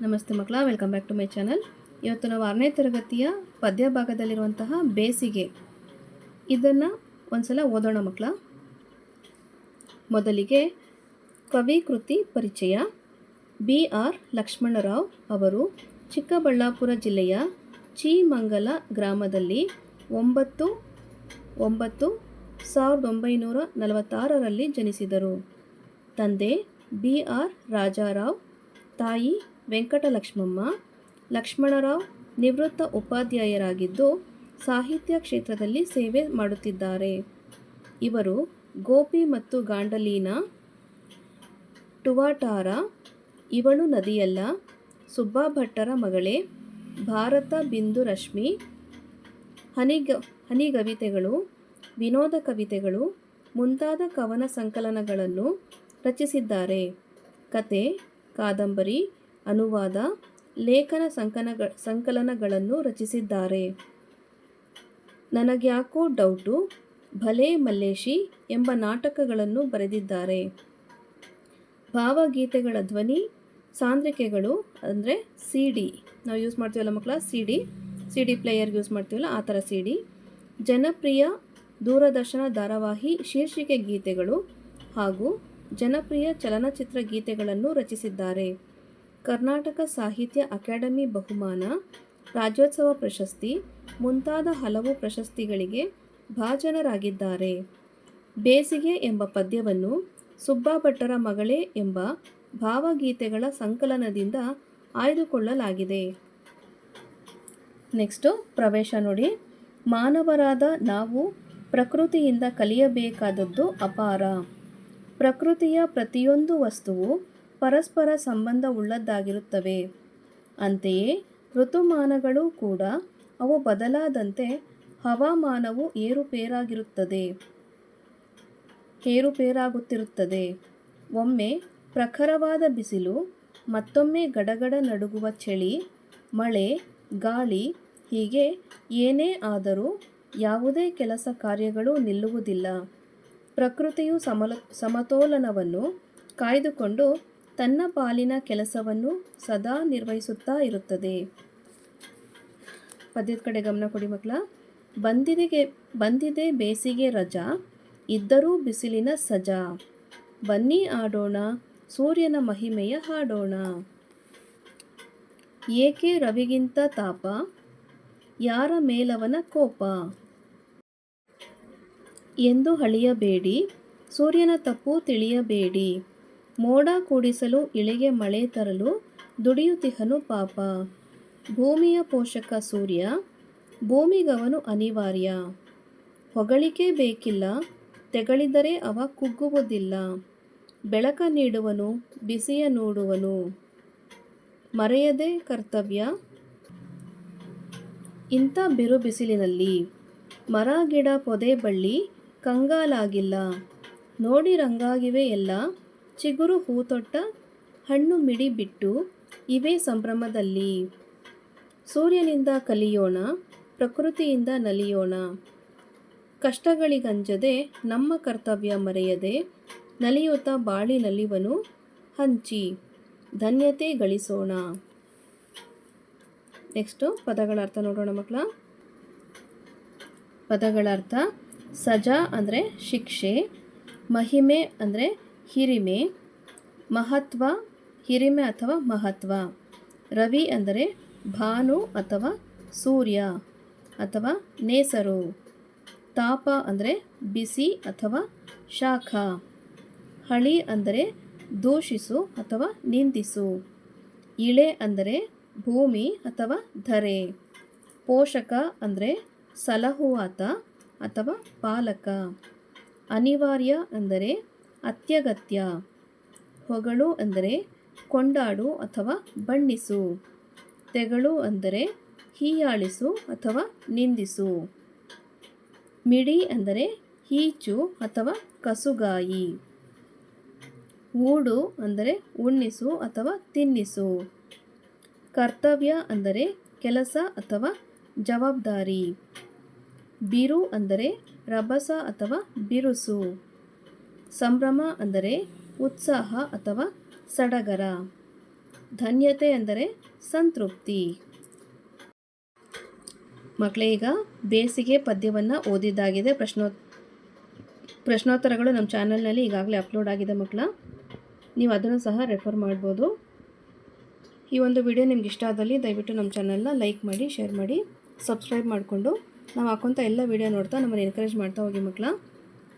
ನಮಸ್ತೆ ಮಕ್ಕಳ, welcome back to my channel. ಇವತ್ತು ನಾವು ಆರನೇ ತರಗತಿಯ ಪದ್ಯ ಭಾಗದಲ್ಲಿರುವಂತಹ ಬೇಸಿಗೆ. ಇದನ್ನು ಒಂದ್ಸಲ ಓದೋಣ ಮಕ್ಕಳ. ಮೊದಲಿಗೆ ಕವಿ ಕೃತಿ ಪರಿಚಯ. ಬಿ ಆರ್ ಲಕ್ಷ್ಮಣರಾವ್ ಅವರು ಚಿಕ್ಕಬಳ್ಳಾಪುರ ಜಿಲ್ಲೆಯ ಚೀಮಂಗಲ ಗ್ರಾಮದಲ್ಲಿ ಒಂಬತ್ತು ಒಂಬತ್ತು ಸಾವಿರದ ಒಂಬೈನೂರ ನಲವತ್ತಾರರಲ್ಲಿ ಜನಿಸಿದರು. ತಂದೆ ಬಿ ಆರ್ ರಾಜಾರಾವ್, ತಾಯಿ ವೆಂಕಟಲಕ್ಷ್ಮಮ್ಮ, ಲಕ್ಷ್ಮಣರಾವ್ ನಿವೃತ್ತ ಉಪಾಧ್ಯಾಯರಾಗಿದ್ದು ಸಾಹಿತ್ಯ ಕ್ಷೇತ್ರದಲ್ಲಿ ಸೇವೆ ಮಾಡುತ್ತಿದ್ದಾರೆ. ಇವರು ಗೋಪಿ ಮತ್ತು ಗಾಂಡಲೀನ, ಟುವಾಟಾರ ಇವಳು ನದಿಯಲ್ಲ, ಸುಬ್ಬಾ ಭಟ್ಟರ ಮಗಳೇ, ಭಾರತ ಬಿಂದು ರಶ್ಮಿ, ಹನಿಗ, ಹನಿಗವಿತೆಗಳು, ವಿನೋದ ಕವಿತೆಗಳು, ಮುಂತಾದ ಕವನ ಸಂಕಲನಗಳನ್ನು ರಚಿಸಿದ್ದಾರೆ. ಕತೆ, ಕಾದಂಬರಿ ಅನುವಾದ ಲೇಖನ ಸಂಕನಗ, ಸಂಕಲನಗಳನ್ನು ರಚಿಸಿದ್ದಾರೆ. ನನಗ್ಯಾಕೋ ಡೌಟು, ಭಲೇ ಮಲ್ಲೇಶಿ ಎಂಬ ನಾಟಕಗಳನ್ನು ಬರೆದಿದ್ದಾರೆ. ಭಾವಗೀತೆಗಳ ಧ್ವನಿ, ಸಾಂದ್ರಿಕೆಗಳು ಅಂದರೆ ಸಿ ಡಿ. ನಾವು ಯೂಸ್ ಮಾಡ್ತೀವಲ್ಲ ಮಕ್ಕಳ, C D. C D player use ಮಾಡ್ತೀವಲ್ಲ, ಆ ಥರ ಸಿ ಡಿ. ಜನಪ್ರಿಯ ದೂರದರ್ಶನ ಧಾರಾವಾಹಿ, ಶೀರ್ಷಿಕೆ ಗೀತೆಗಳು ಹಾಗೂ ಜನಪ್ರಿಯ ಚಲನಚಿತ್ರ ಗೀತೆಗಳನ್ನು ರಚಿಸಿದ್ದಾರೆ. ಕರ್ನಾಟಕ ಸಾಹಿತ್ಯ ಅಕಾಡೆಮಿ ಬಹುಮಾನ, ರಾಜ್ಯೋತ್ಸವ ಪ್ರಶಸ್ತಿ, ಮುಂತಾದ ಹಲವು ಪ್ರಶಸ್ತಿಗಳಿಗೆ ಭಾಜನರಾಗಿದ್ದಾರೆ. ಬೇಸಿಗೆ ಎಂಬ ಪದ್ಯವನ್ನು ಸುಬ್ಬಾ ಭಟ್ಟರ ಮಗಳೇ ಎಂಬ ಭಾವಗೀತೆಗಳ ಸಂಕಲನದಿಂದ ಆಯ್ದುಕೊಳ್ಳಲಾಗಿದೆ. ನೆಕ್ಸ್ಟು ಪ್ರವೇಶ ನೋಡಿ. ಮಾನವರಾದ ನಾವು ಪ್ರಕೃತಿಯಿಂದ ಕಲಿಯಬೇಕಾದದ್ದು ಅಪಾರ. ಪ್ರಕೃತಿಯ ಪ್ರತಿಯೊಂದು ವಸ್ತುವು ಪರಸ್ಪರ ಸಂಬಂಧವುಳ್ಳದ್ದಾಗಿರುತ್ತವೆ ಅಂತೆಯೇ ಋತುಮಾನಗಳು ಕೂಡ ಅವು ಬದಲಾದಂತೆ ಹವಾಮಾನವು ಏರುಪೇರಾಗಿರುತ್ತದೆ. ಏರುಪೇರಾಗುತ್ತಿರುತ್ತದೆ. ಒಮ್ಮೆ ಪ್ರಖರವಾದ ಬಿಸಿಲು, ಮತ್ತೊಮ್ಮೆ ಗಡಗಡ ನಡುಗುವ ಚಳಿ, ಮಳೆ, ಗಾಳಿ, ಹೀಗೆ ಏನೇ ಆದರೂ ಯಾವುದೇ ಕೆಲಸ ಕಾರ್ಯಗಳು ನಿಲ್ಲುವುದಿಲ್ಲ. ಪ್ರಕೃತಿಯು ಸಮಲ, ಸಮತೋಲನವನ್ನು ಕಾಯ್ದುಕೊಂಡು ತನ್ನ ಪಾಲಿನ ಕೆಲಸವನ್ನು ಸದಾ ನಿರ್ವಹಿಸುತ್ತಾ ಇರುತ್ತದೆ. ಪದ್ಯದ ಕಡೆ ಗಮನ ಕೊಡಿ ಮಕ್ಕಳ. ಬಂದಿದೆಗೆ, ಬಂದಿದೆ ಬೇಸಿಗೆ ರಜಾ, ಇದ್ದರೂ ಬಿಸಿಲಿನ ಸಜಾ. ಬನ್ನಿ ಆಡೋಣ, ಸೂರ್ಯನ ಮಹಿಮೆಯ ಹಾಡೋಣ. ಏಕೆ ರವಿಗಿಂತ ತಾಪ? ಯಾರ ಮೇಲವನ ಕೋಪ? ಎಂದು ಹಳಿಯಬೇಡಿ ಸೂರ್ಯನ ತಪ್ಪು ತಿಳಿಯಬೇಡಿ. ಮೋಡ ಕೂಡಿಸಲು ಇಳಿಗೆ ಮಳೆ ತರಲು ದುಡಿಯುತ್ತಿಹನು ಪಾಪ. ಭೂಮಿಯ ಪೋಷಕ ಸೂರ್ಯ ಭೂಮಿಗವನು ಅನಿವಾರ್ಯ. ಹೊಗಳಿಕೆ ಬೇಕಿಲ್ಲ, ತೆಗಳಿದರೆ ಅವ ಕುಗ್ಗುವುದಿಲ್ಲ. ಬೆಳಕ ನೀಡುವನು, ಬಿಸಿಯ ನೋಡುವನು. ಮರೆಯದೆ ಕರ್ತವ್ಯ. ಇಂಥ ಬಿರು ಬಿಸಿಲಿನಲ್ಲಿ ಮರ, ಗಿಡ, ಪೊದೆ, ಬಳ್ಳಿ ಕಂಗಾಲಾಗಿಲ್ಲ. ನೋಡಿ ರಂಗಾಗಿವೆ ಎಲ್ಲ. ಚಿಗುರು ಹೂತೊಟ್ಟ ಹಣ್ಣು ಮಿಡಿ ಬಿಟ್ಟು ಇವೇ ಸಂಭ್ರಮದಲ್ಲಿ. ಸೂರ್ಯನಿಂದ ಕಲಿಯೋಣ, ಪ್ರಕೃತಿಯಿಂದ ನಲಿಯೋಣ. ಕಷ್ಟಗಳಿಗಂಜದೆ ನಮ್ಮ ಕರ್ತವ್ಯ ಮರೆಯದೆ ನಲಿಯುತ್ತ ಬಾಳಿ ನಲಿವನು ಹಂಚಿ, ಧನ್ಯತೆ ಗಳಿಸೋಣ. ನೆಕ್ಸ್ಟು ಪದಗಳ ಅರ್ಥ ನೋಡೋಣ ಮಕ್ಕಳ. ಪದಗಳ ಅರ್ಥ ಸಜಾ ಅಂದರೆ ಶಿಕ್ಷೆ, ಮಹಿಮೆ ಅಂದರೆ ಹಿರಿಮೆ ಮಹತ್ವ, ಹಿರಿಮೆ ಅಥವಾ ಮಹತ್ವ. ರವಿ ಅಂದರೆ ಭಾನು ಅಥವಾ ಸೂರ್ಯ ಅಥವಾ ನೇಸರು. ತಾಪ ಅಂದರೆ ಬಿಸಿ ಅಥವಾ ಶಾಖ. ಹಳಿ ಅಂದರೆ ದೂಷಿಸು ಅಥವಾ ನಿಂದಿಸು. ಇಳೆ ಅಂದರೆ ಭೂಮಿ ಅಥವಾ ಧರೆ. ಪೋಷಕ ಅಂದರೆ ಸಲಹುವಾತ ಅಥವಾ ಪಾಲಕ. ಅನಿವಾರ್ಯ ಅಂದರೆ ಅತ್ಯಗತ್ಯ. ಹೊಗಳು ಅಂದರೆ ಕೊಂಡಾಡು ಅಥವಾ ಬಣ್ಣಿಸು. ತೆಗಳು ಅಂದರೆ ಹೀಯಾಳಿಸು ಅಥವಾ ನಿಂದಿಸು. ಮಿಡಿ ಅಂದರೆ ಹೀಚು ಅಥವಾ ಕಸುಗಾಯಿ. ಊಡು ಅಂದರೆ ಉಣ್ಣಿಸು ಅಥವಾ ತಿನ್ನಿಸು. ಕರ್ತವ್ಯ ಅಂದರೆ ಕೆಲಸ ಅಥವಾ ಜವಾಬ್ದಾರಿ. ಬಿರು ಅಂದರೆ ರಭಸ ಅಥವಾ ಬಿರುಸು. ಸಂಭ್ರಮ ಅಂದರೆ ಉತ್ಸಾಹ ಅಥವಾ ಸಡಗರ. ಧನ್ಯತೆ ಅಂದರೆ ಸಂತೃಪ್ತಿ. ಮಕ್ಕಳೇ ಈಗ ಬೇಸಿಗೆ ಪದ್ಯವನ್ನು ಓದಿದ್ದಾಗಿದೆ ಪ್ರಶ್ನೋ, ಪ್ರಶ್ನೋತ್ತರಗಳು ನಮ್ಮ ಚಾನಲ್ನಲ್ಲಿ ಈಗಾಗಲೇ ಅಪ್ಲೋಡ್ ಆಗಿದೆ ಮಕ್ಕಳ ನೀವು ಅದನ್ನು ಸಹ ರೆಫರ್ ಮಾಡ್ಬೋದು. ಈ ಒಂದು ವಿಡಿಯೋ ನಿಮ್ಗೆ ಇಷ್ಟ ಆದಲ್ಲಿ ದಯವಿಟ್ಟು ನಮ್ಮ ಚಾನಲ್ನ ಲೈಕ್ ಮಾಡಿ, ಶೇರ್ ಮಾಡಿ, ಸಬ್ಸ್ಕ್ರೈಬ್ ಮಾಡಿಕೊಂಡು ನಾವು ಹಾಕೋಂಥ ಎಲ್ಲ ವಿಡಿಯೋ ನೋಡ್ತಾ ನಮ್ಮನ್ನು ಎನ್ಕರೇಜ್ ಮಾಡ್ತಾ ಹೋಗಿ ಮಕ್ಕಳ